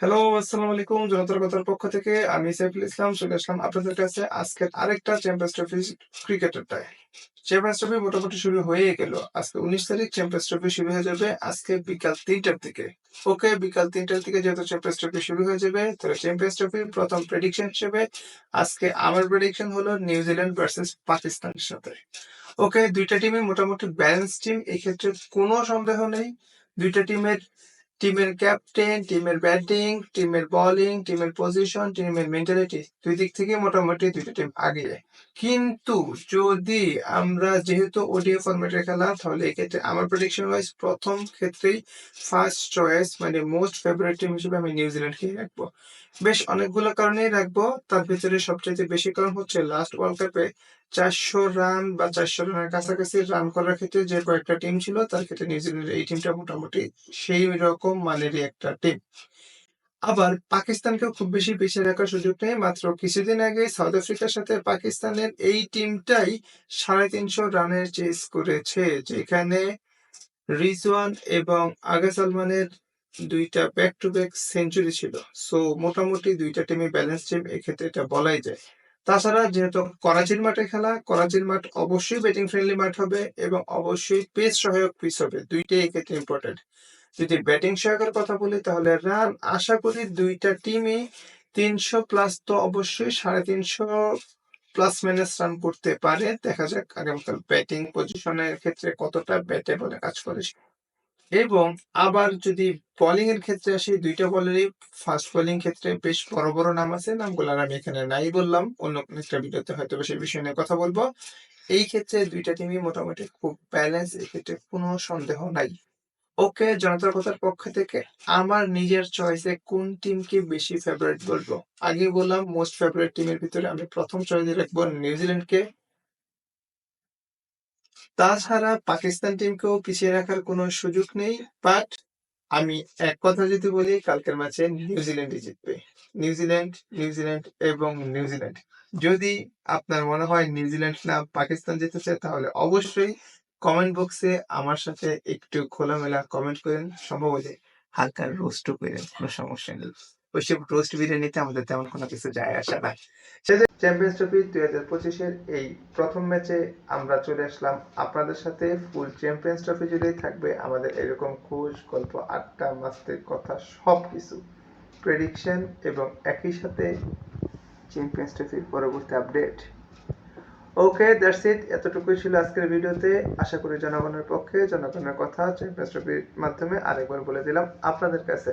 Hello, আসসালামু আলাইকুম। জনতার কথার পক্ষ থেকে আমি সাইফুল ইসলাম চলে আসলাম আপনাদের কাছে আজকের আরেকটা চ্যাম্পিয়ন্স ট্রফি ক্রিকেটেরটায়। চ্যাম্পিয়ন্স ট্রফি মোটামুটি শুরু হয়েই গেল। আজকে ১৯ তারিখ চ্যাম্পিয়ন্স ট্রফি শুরু হয়ে যাবে আজকে বিকাল ৩টার থেকে। ওকে, বিকাল ৩টার থেকে যেহেতু চ্যাম্পিয়ন্স ট্রফি শুরু হয়ে যাবে, তাহলে চ্যাম্পিয়ন্স ট্রফির প্রথম প্রেডিকশন হিসেবে আজকে আমার প্রেডিকশন হলো নিউজিল্যান্ড ভার্সেস পাকিস্তানের সাথে। ওকে, ২ টা টিমই মোটামুটি ব্যালেন্স টিম। এক্ষেত্রে কোনো সন্দেহ নেই। দুইটা টিমের টিমের ক্যাপ্টেন, টিমের ব্যাটিং, টিমের বোলিং, টিমের পজিশন, টিমের মেন্টালিটি ২ দিক থেকে মোটামুটি ২ টা টিম আগে। যায় কিন্তু যদি আমরা যেহেতু ওডিআই ফরম্যাটের খেলা তাহলে এক্ষেত্রে আমার প্রেডিকশন ওয়াইজ প্রথম ক্ষেত্রেই ফার্স্ট চয়েস মানে মোস্ট ফেভারিট টিম হিসেবে আমি নিউজিল্যান্ডকেই রাখব। বেশ অনেকগুলো কারণেই রাখব। তার ভিতরে সবচাইতে বেশি কারণ হচ্ছে লাস্ট ওয়ার্ল্ড কাপে ৪০০ রান বা ৪০০ রানের কাছাকাছি রান করার ক্ষেত্রে যে কয়েকটা টিম ছিল, তার ক্ষেত্রে নিউজিল্যান্ডের এই টিমটা মোটামুটি সেই রকম মানেরই একটা টিম। আবার পাকিস্তানকেও খুব বেশি পিছিয়ে রাখার সুযোগ নেই। মাত্র কিছুদিন আগে সাউথ আফ্রিকার সাথে পাকিস্তানের এই টিমটাই ৩৫০ রানের চেজ করেছে। যেখানে রিজওয়ান এবং আগা সালমানের ২ টা ব্যাক টু ব্যাক সেঞ্চুরি ছিল। সো মোটামুটি ২ টা টিমই ব্যালেন্স টিম এক্ষেত্রে এটা বলাই যায়। তাছাড়া যেহেতু করাচির মাঠে খেলা, করাচির মাঠ অবশ্যই ব্যাটিং ফ্রেন্ডলি মাঠ হবে এবং অবশ্যই পেস সহায়ক পিচ হবে। ২ টাই এক্ষেত্রে ইম্পোর্টেন্ট। যদি ব্যাটিং সহায়কের কথা বলি তাহলে রান আশা করি ২ টা টিমই ৩০০ প্লাস তো অবশ্যই ৩৫০ প্লাস মাইনাস রান করতে পারে। দেখা যাক আগামীকাল ব্যাটিং পজিশনের ক্ষেত্রে কতটা ব্যাটে বলে কাজ করে। এবং আবার যদি বোলিং এর ক্ষেত্রে আসি ২ টা বলেরই ফাস্ট বোলিং ক্ষেত্রে বেশ বড়, বড় নাম আছে। নামগুলো আমি এখানে নাই বললাম। অন্য কোনো একটা ভিডিওতে হয়তোবা সেই বিষয় নিয়ে কথা বলব। এই ক্ষেত্রে দুইটা টিমই মোটামুটি খুব ব্যালেন্স এক্ষেত্রে কোনো সন্দেহ নাই। ওকে, জনতার কথার পক্ষ থেকে আমার নিজের চয়েসে কোন টিমকে বেশি ফেভারিট বলব? আগেই বললাম মোস্ট ফেভারিট টিমের ভিতরে আমি প্রথম চয়েসে রাখব নিউজিল্যান্ডকে। তাছাড়া পাকিস্তান টিমকেও পিছিয়ে রাখার কোনো সুযোগ নেই। বাট আমি এক কথা যদি বলি কালকের ম্যাচে নিউজিল্যান্ডই জিতবে। নিউজিল্যান্ড, নিউজিল্যান্ড এবং নিউজিল্যান্ড। যদি আপনার মনে হয় নিউজিল্যান্ড না পাকিস্তান জিতেছে তাহলে অবশ্যই কমেন্ট বক্সে আমার সাথে একটু খোলামেলা কমেন্ট করেন। সম্ভব হলে হালকা রোস্টও কইরেন। কোনো সমস্যা নেই। ওইসব রোস্ট বিরিয়ানিতে আমাদের তেমন কোনো কিছু যায় আসে না। চ্যাম্পিয়ন্স ট্রফি ২০২৫ এর এই প্রথম ম্যাচে আমরা চলে আসলাম আপনাদের সাথে। ফুল চ্যাম্পিয়ন্স ট্রফি জুড়েই থাকবে আমাদের এরকম খোঁজ, গল্প, আড্ডা, মাস্তির কথা সবকিছু। প্রেডিকশন এবং একই সাথে চ্যাম্পিয়ন্স ট্রফির পরবর্তী আপডেট। Okay, that's it. এতটুকুই ছিল আজকের ভিডিওতে। আশা করি জনগণের পক্ষে জনগণের কথা চ্যাম্পিয়ন্স ট্রফির মাধ্যমে আরেকবার বলে দিলাম আপনাদের কাছে।